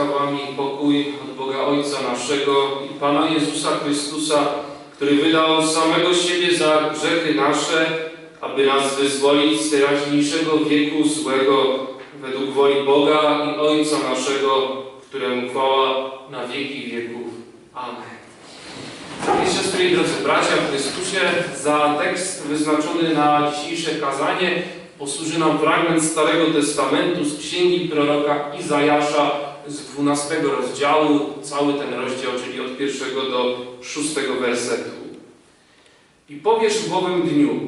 Łaska Wam i pokój od Boga Ojca naszego i Pana Jezusa Chrystusa, który wydał samego siebie za grzechy nasze, aby nas wyzwolić z teraźniejszego wieku złego, według woli Boga i Ojca naszego, któremu chwała na wieki wieków. Amen. Drogie siostry i drodzy bracia w Chrystusie, za tekst wyznaczony na dzisiejsze kazanie posłuży nam fragment Starego Testamentu z księgi proroka Izajasza z 12 rozdziału, cały ten rozdział, czyli od pierwszego do szóstego wersetu. I powiesz w owym dniu,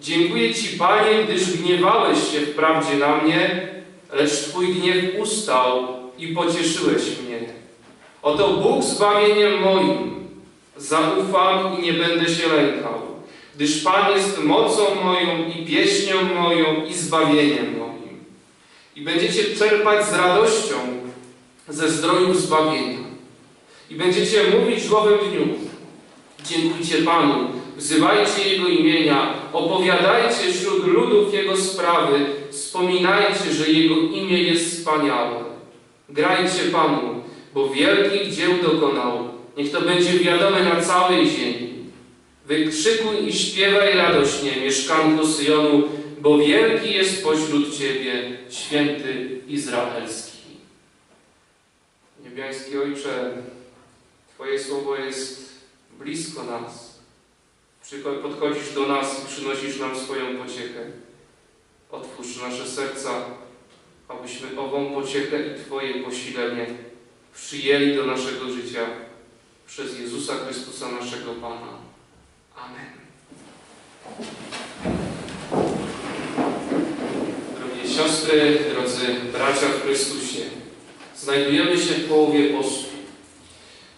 dziękuję Ci, Panie, gdyż gniewałeś się wprawdzie na mnie, lecz Twój gniew ustał i pocieszyłeś mnie. Oto Bóg zbawieniem moim, zaufam i nie będę się lękał, gdyż Pan jest mocą moją i pieśnią moją i zbawieniem moim. I będziecie czerpać z radością ze zdrojów zbawienia. I będziecie mówić w owym dniu, dziękujcie Panu, wzywajcie Jego imienia, opowiadajcie wśród ludów Jego sprawy, wspominajcie, że Jego imię jest wspaniałe. Grajcie Panu, bo wielkich dzieł dokonał. Niech to będzie wiadome na całej ziemi. Wykrzykuj i śpiewaj radośnie, mieszkanko Syjonu, bo wielki jest pośród Ciebie święty Izraelski. Niebiański Ojcze, Twoje słowo jest blisko nas. Podchodzisz do nas i przynosisz nam swoją pociechę. Otwórz nasze serca, abyśmy ową pociechę i Twoje posilenie przyjęli do naszego życia przez Jezusa Chrystusa, naszego Pana. Amen. Drogie siostry, drodzy bracia w Chrystusie, znajdujemy się w połowie postu.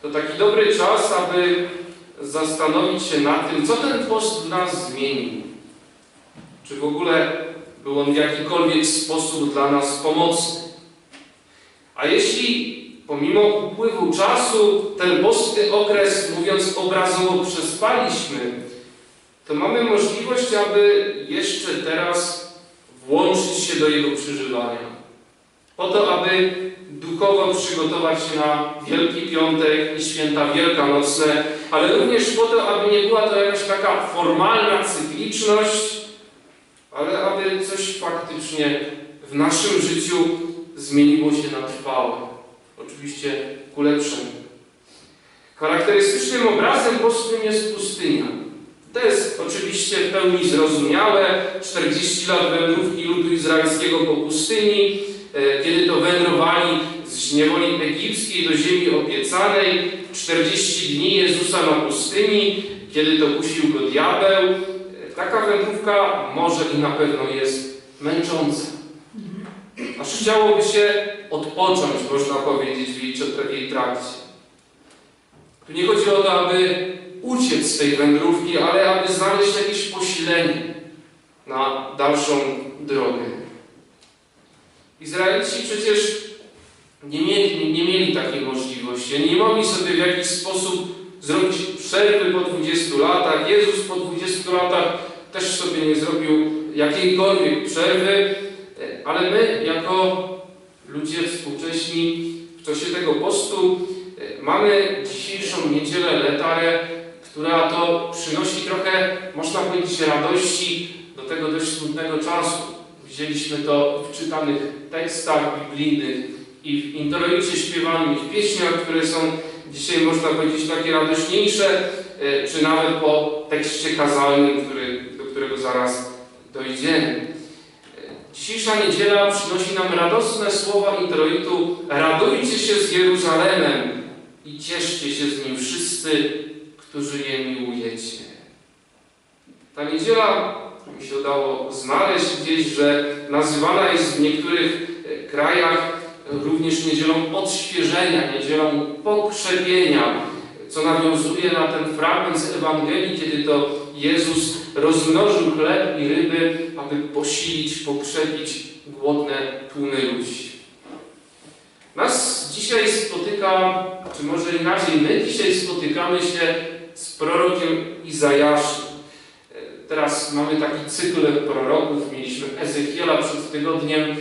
To taki dobry czas, aby zastanowić się nad tym, co ten post w nas zmienił. Czy w ogóle był on w jakikolwiek sposób dla nas pomocny. A jeśli pomimo upływu czasu ten postny okres, mówiąc obrazowo, przespaliśmy, to mamy możliwość, aby jeszcze teraz włączyć się do jego przeżywania. Po to, aby duchowo przygotować się na Wielki Piątek i święta wielkanocne, ale również po to, aby nie była to jakaś taka formalna cykliczność, ale aby coś faktycznie w naszym życiu zmieniło się na trwałe. Oczywiście ku lepszemu. Charakterystycznym obrazem postym jest pustynia. To jest oczywiście w pełni zrozumiałe. 40 lat wędrówki ludu izraelskiego po pustyni, kiedy to wędrowali z niewoli egipskiej do ziemi obiecanej. 40 dni Jezusa na pustyni, kiedy to kusił go diabeł. E, Taka wędrówka może i na pewno jest męcząca. Aż chciałoby się odpocząć, można powiedzieć, w jej trakcie. Tu nie chodzi o to, aby uciec z tej wędrówki, ale aby znaleźć jakieś posilenie na dalszą drogę. Izraelici przecież nie mieli, nie mieli takiej możliwości. Nie mogli sobie w jakiś sposób zrobić przerwy po 20 latach. Jezus po 20 latach też sobie nie zrobił jakiejkolwiek przerwy, ale my, jako ludzie współcześni, w czasie tego postu mamy dzisiejszą niedzielę letarę, która to przynosi trochę, można powiedzieć, radości do tego dość smutnego czasu. Widzieliśmy to w czytanych tekstach biblijnych i w introicie śpiewanym, i w pieśniach, które są dzisiaj, można powiedzieć, takie radośniejsze, czy nawet po tekście kazalnym, który, do którego zaraz dojdziemy. Dzisiejsza niedziela przynosi nam radosne słowa introitu Radujcie się z Jeruzalemem i cieszcie się z nim wszyscy, którzy je miłujecie. Ta niedziela, mi się udało znaleźć gdzieś, że nazywana jest w niektórych krajach również niedzielą odświeżenia, niedzielą pokrzepienia, co nawiązuje na ten fragment z Ewangelii, kiedy to Jezus rozmnożył chleb i ryby, aby posilić, pokrzepić głodne tłumy ludzi. Nas dzisiaj spotyka, czy może inaczej, my dzisiaj spotykamy się z prorokiem Izajaszem. Teraz mamy taki cykl proroków. Mieliśmy Ezechiela przed tygodniem,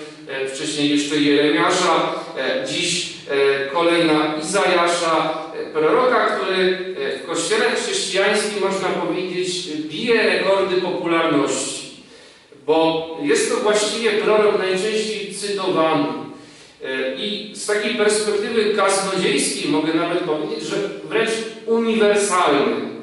wcześniej jeszcze Jeremiasza. e, dziś e, kolejna Izajasza, e, proroka, który e, w kościele chrześcijańskim, można powiedzieć, bije rekordy popularności. Bo jest to właściwie prorok najczęściej cytowany. E, I z takiej perspektywy kaznodziejskiej mogę nawet powiedzieć, że wręcz uniwersalny.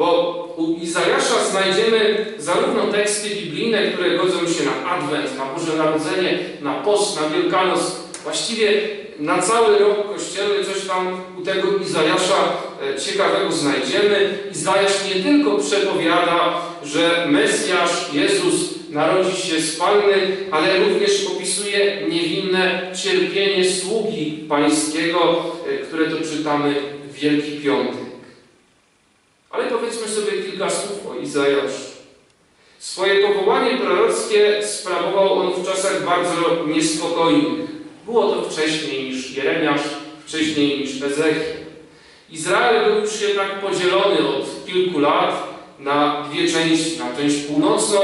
Bo u Izajasza znajdziemy zarówno teksty biblijne, które godzą się na Adwent, na Boże Narodzenie, na post, na Wielkanoc. Właściwie na cały rok kościelny coś tam u tego Izajasza e, ciekawego znajdziemy. Izajasz nie tylko przepowiada, że Mesjasz, Jezus narodzi się z Panny, ale również opisuje niewinne cierpienie sługi pańskiego, e, które to czytamy w Wielki Piątek. Ale powiedzmy sobie kilka słów o Izajaszu. Swoje powołanie prorockie sprawował on w czasach bardzo niespokojnych. Było to wcześniej niż Jeremiasz, wcześniej niż Ezechiel. Izrael był już jednak podzielony od kilku lat na dwie części. Na część północną,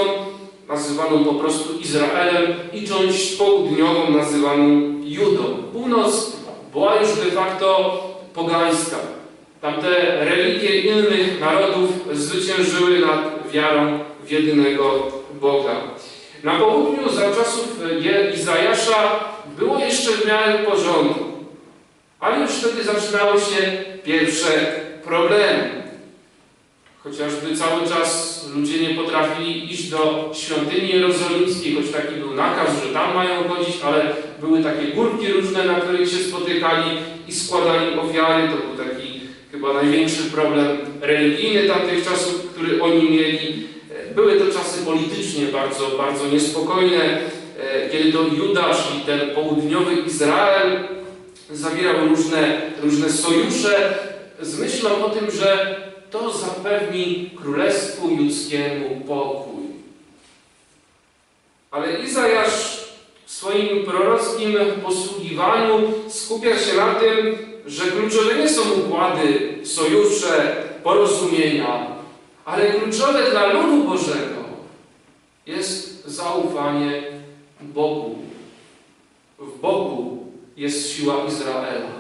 nazywaną po prostu Izraelem, i część południową, nazywaną Judą. Północ była już de facto pogańska. Tamte religie innych narodów zwyciężyły nad wiarą w jedynego Boga. Na południu za czasów Izajasza było jeszcze w miarę porządku, ale już wtedy zaczynały się pierwsze problemy. Chociażby cały czas ludzie nie potrafili iść do świątyni jerozolimskiej, choć taki był nakaz, że tam mają chodzić, ale były takie górki różne, na których się spotykali i składali ofiary. To był taki chyba największy problem religijny tamtych czasów, który oni mieli. Były to czasy politycznie bardzo, bardzo niespokojne, kiedy to Juda, czyli ten południowy Izrael, zawierał różne, różne sojusze z myślą o tym, że to zapewni królestwu ludzkiemu pokój. Ale Izajasz w swoim prorockim posługiwaniu skupia się na tym, że kluczowe nie są układy, sojusze, porozumienia, ale kluczowe dla ludu Bożego jest zaufanie Bogu. W Bogu jest siła Izraela.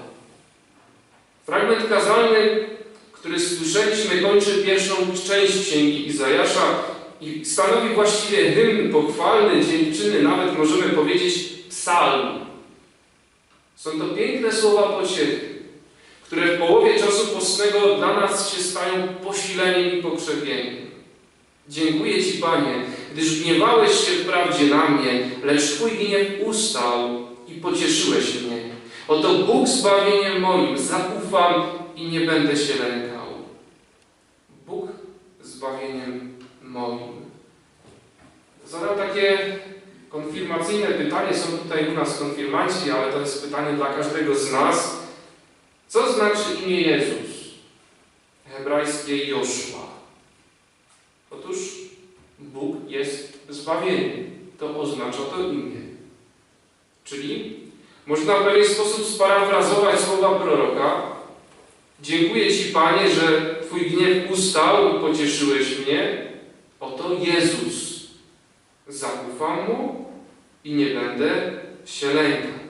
Fragment kazalny, który słyszeliśmy, kończy pierwszą część Księgi Izajasza i stanowi właściwie hymn pochwalny, dziękczyny, nawet możemy powiedzieć psalm. Są to piękne słowa pociechy, które w połowie czasu postnego dla nas się stają posileniem i pokrzepieniem. Dziękuję Ci, Panie, gdyż gniewałeś się wprawdzie na mnie, lecz Twój gniew ustał i pocieszyłeś mnie. Oto Bóg zbawieniem moim, zaufam i nie będę się lękał. Bóg zbawieniem moim. Zadam takie konfirmacyjne pytanie, są tutaj u nas konfirmanci, ale to jest pytanie dla każdego z nas. Znaczy imię Jezus? Hebrajskie Joszua. Otóż Bóg jest zbawieniem. To oznacza to imię. Czyli można w pewien sposób sparafrazować słowa proroka. Dziękuję Ci, Panie, że Twój gniew ustał i pocieszyłeś mnie. Oto Jezus. Zaufam Mu i nie będę się lękał.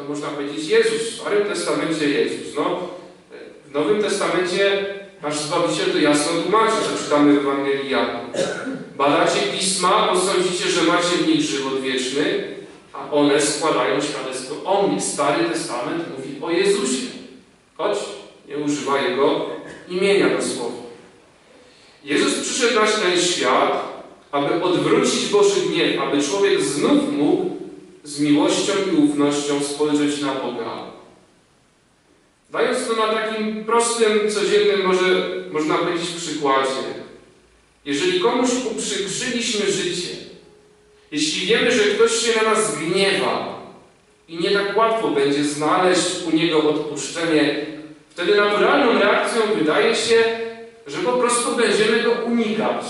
To można powiedzieć? Jezus. W Starym Testamencie Jezus. No, w Nowym Testamencie nasz Zbawiciel to jasno tłumaczy, że czytamy w Ewangelii Jana. Badacie Pisma, bo sądzicie, że macie w nich żywot wieczny, a one składają świadectwo o mnie. Stary Testament mówi o Jezusie, choć nie używa Jego imienia dosłownie. Jezus przyszedł na ten świat, aby odwrócić Boży gniew, aby człowiek znów mógł z miłością i ufnością spojrzeć na Boga. Dając to na takim prostym, codziennym, może można powiedzieć, przykładzie. Jeżeli komuś uprzykrzyliśmy życie, jeśli wiemy, że ktoś się na nas gniewa i nie tak łatwo będzie znaleźć u niego odpuszczenie, wtedy naturalną reakcją wydaje się, że po prostu będziemy go unikać.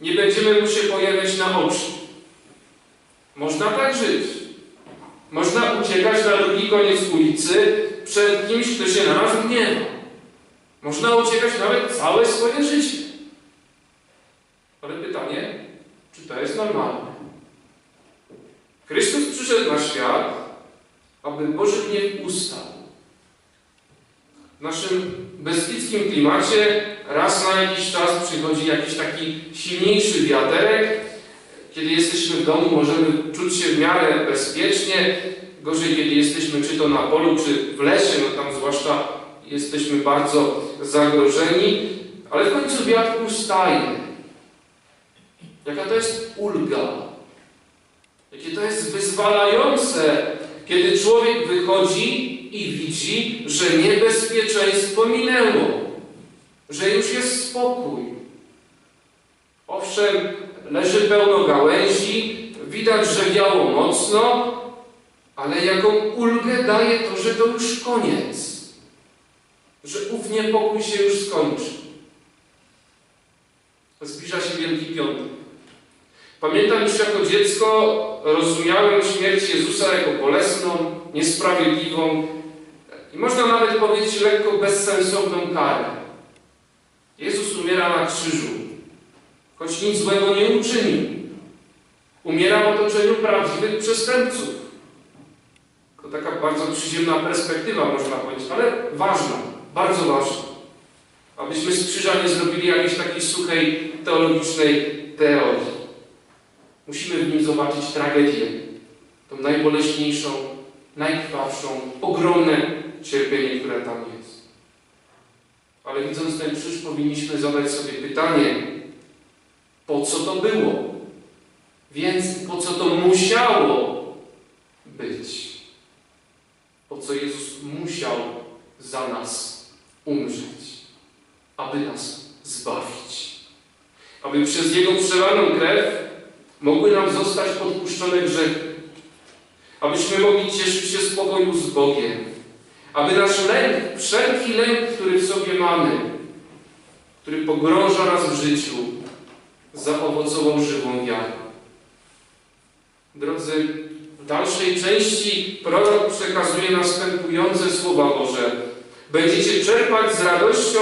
Nie będziemy mu się pojawiać na oczy. Można tak żyć. Można uciekać na drugi koniec ulicy przed kimś, kto się na nas gniewa. Można uciekać nawet całe swoje życie. Ale pytanie, czy to jest normalne? Chrystus przyszedł na świat, aby Boży gniew ustał. W naszym beskidzkim klimacie raz na jakiś czas przychodzi jakiś taki silniejszy wiaterek. Kiedy jesteśmy w domu, możemy czuć się w miarę bezpiecznie. Gorzej, kiedy jesteśmy czy to na polu, czy w lesie, no tam zwłaszcza jesteśmy bardzo zagrożeni. Ale w końcu wiatr ustaje. Jaka to jest ulga. Jakie to jest wyzwalające, kiedy człowiek wychodzi i widzi, że niebezpieczeństwo minęło, że już jest spokój. Owszem, leży pełno gałęzi, widać, że wiało mocno, ale jaką ulgę daje to, że to już koniec, że ów niepokój się już skończy. Zbliża się Wielki Piątek. Pamiętam już jako dziecko rozumiałem śmierć Jezusa jako bolesną, niesprawiedliwą i można nawet powiedzieć lekko bezsensowną karę. Jezus umiera na krzyżu, choć nic złego nie uczynił. Umiera w otoczeniu prawdziwych przestępców. To taka bardzo przyziemna perspektywa, można powiedzieć, ale ważna, bardzo ważna. Abyśmy z krzyża nie zrobili jakiejś takiej suchej, teologicznej teorii. Musimy w nim zobaczyć tragedię, tą najboleśniejszą, najkrwawszą, ogromne cierpienie, które tam jest. Ale widząc ten krzyż, powinniśmy zadać sobie pytanie, po co to było? Więc po co to musiało być? Po co Jezus musiał za nas umrzeć, aby nas zbawić? Aby przez Jego przelaną krew mogły nam zostać odpuszczone grzechy, abyśmy mogli cieszyć się spokoju z Bogiem, aby nasz lęk, wszelki lęk, który w sobie mamy, który pogrąża nas w życiu, zaowocował żywą wiarą. Drodzy, w dalszej części prorok przekazuje następujące słowa Boże. Będziecie czerpać z radością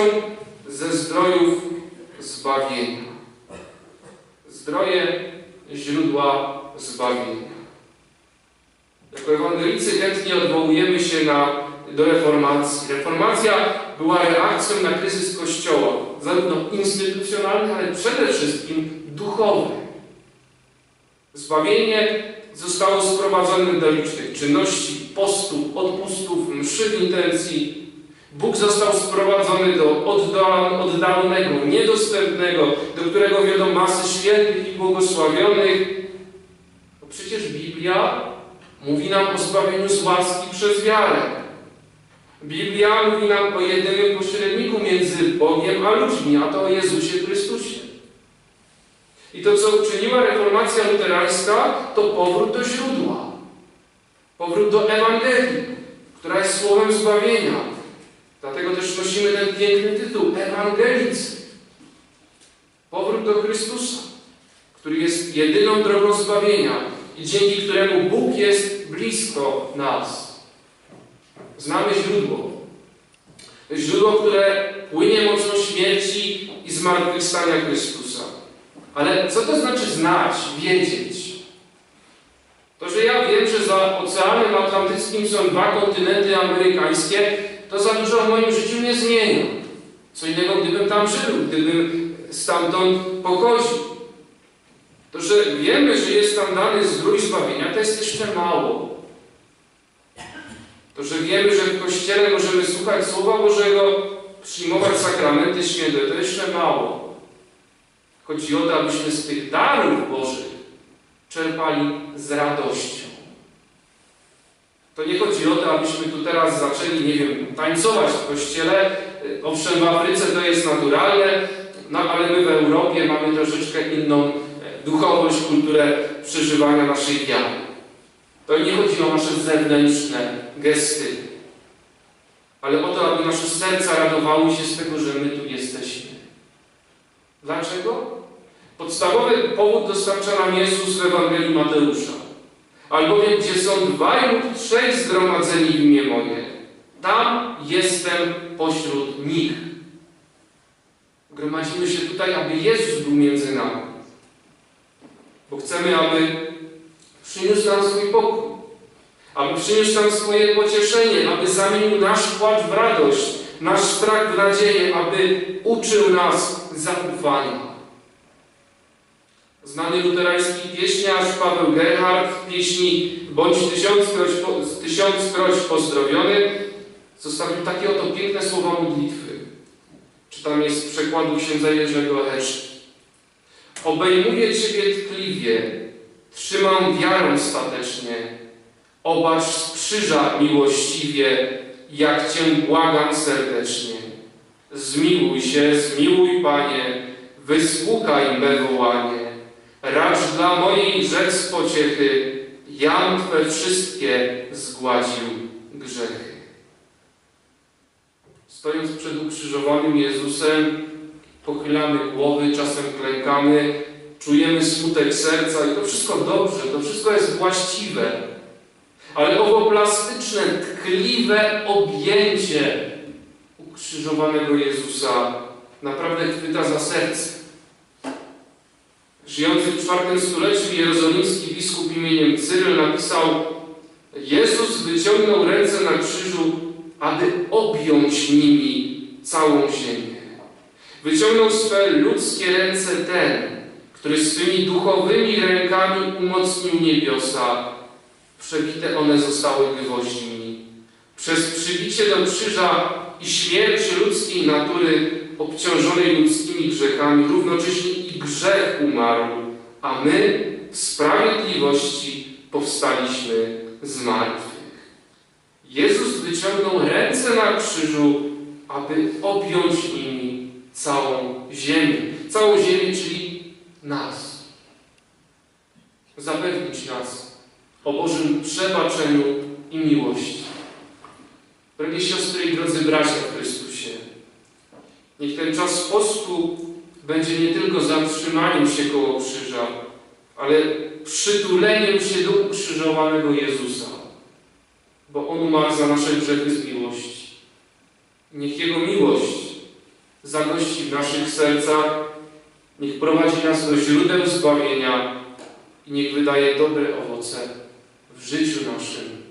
ze zdrojów zbawienia. Zdroje źródła zbawienia. Jako ewangelicy chętnie odwołujemy się na, do reformacji. Reformacja była reakcją na kryzys Kościoła, zarówno instytucjonalny, ale przede wszystkim duchowy. Zbawienie zostało sprowadzone do licznych czynności, postów, odpustów, mszy w intencji. Bóg został sprowadzony do oddalonego, niedostępnego, do którego wiodą masy świętych i błogosławionych. Bo przecież Biblia mówi nam o zbawieniu z łaski przez wiarę. Biblia mówi nam o jedynym pośredniku między Bogiem a ludźmi, a to o Jezusie Chrystusie. I to, co uczyniła reformacja luterańska, to powrót do źródła. Powrót do Ewangelii, która jest słowem zbawienia. Dlatego też nosimy ten piękny tytuł Ewangelicy. Powrót do Chrystusa, który jest jedyną drogą zbawienia i dzięki któremu Bóg jest blisko nas. Znamy źródło. Źródło, które płynie mocno śmierci i zmartwychwstania Chrystusa. Ale co to znaczy znać, wiedzieć? To, że ja wiem, że za Oceanem Atlantyckim są dwa kontynenty amerykańskie, to za dużo w moim życiu nie zmienia. Co innego, gdybym tam żył, gdybym stamtąd pochodził. To, że wiemy, że jest tam dany zdrój zbawienia, to jest jeszcze mało. To, że wiemy, że w Kościele możemy słuchać Słowa Bożego, przyjmować sakramenty święte, to jeszcze mało. Chodzi o to, abyśmy z tych darów Bożych czerpali z radością. To nie chodzi o to, abyśmy tu teraz zaczęli, nie wiem, tańcować w kościele. Owszem, w Afryce to jest naturalne, no ale my w Europie mamy troszeczkę inną duchowość, kulturę przeżywania naszej wiary. To nie chodzi o nasze zewnętrzne gesty, ale o to, aby nasze serca radowały się z tego, że my tu jesteśmy. Dlaczego? Podstawowy powód dostarcza nam Jezus w Ewangelii Mateusza. Albowiem, gdzie są dwaj lub trzej zgromadzeni w imię moje, tam jestem pośród nich. Gromadzimy się tutaj, aby Jezus był między nami. Bo chcemy, aby przyniósł nam swój pokój, aby przyniósł nam swoje pocieszenie, aby zamienił nasz płacz w radość, nasz strach w nadzieję, aby uczył nas zaufania. Znany luterański pieśniarz Paweł Gerhardt w pieśni Bądź tysiąckroć, tysiąckroć pozdrowiony zostawił takie oto piękne słowa modlitwy. Czytam je z przekładu księdza Jerzego Heszki. Obejmuję Ciebie tkliwie, trzymam wiarę statecznie. Obacz z krzyża miłościwie, jak Cię błagam serdecznie. Zmiłuj się, zmiłuj Panie, wysłuchaj me wołanie. Racz dla mojej rzec pociechy, jam Twe wszystkie zgładził grzechy. Stojąc przed ukrzyżowanym Jezusem, pochylamy głowy, czasem klękamy, czujemy smutek serca i to wszystko dobrze, to wszystko jest właściwe. Ale owo plastyczne, tkliwe objęcie ukrzyżowanego Jezusa naprawdę chwyta za serce. Żyjący w czwartym stuleciu jerozolimski biskup imieniem Cyryl napisał Jezus wyciągnął ręce na krzyżu, aby objąć nimi całą ziemię. Wyciągnął swe ludzkie ręce ten, który swymi duchowymi rękami umocnił niebiosa. Przebite one zostały gwoźdźmi. Przez przybicie do krzyża i śmierć ludzkiej natury obciążonej ludzkimi grzechami równocześnie i grzech umarł, a my w sprawiedliwości powstaliśmy z martwych. Jezus wyciągnął ręce na krzyżu, aby objąć nimi całą ziemię. Całą ziemię, czyli nas. Zapewnić nas o Bożym przebaczeniu i miłości. Drogie siostry i drodzy bracia w Chrystusie, niech ten czas postu będzie nie tylko zatrzymaniem się koło krzyża, ale przytuleniem się do ukrzyżowanego Jezusa, bo On umarł za nasze grzechy z miłości. Niech Jego miłość zagości w naszych sercach, niech prowadzi nas do źródeł zbawienia i niech wydaje dobre owoce w życiu naszym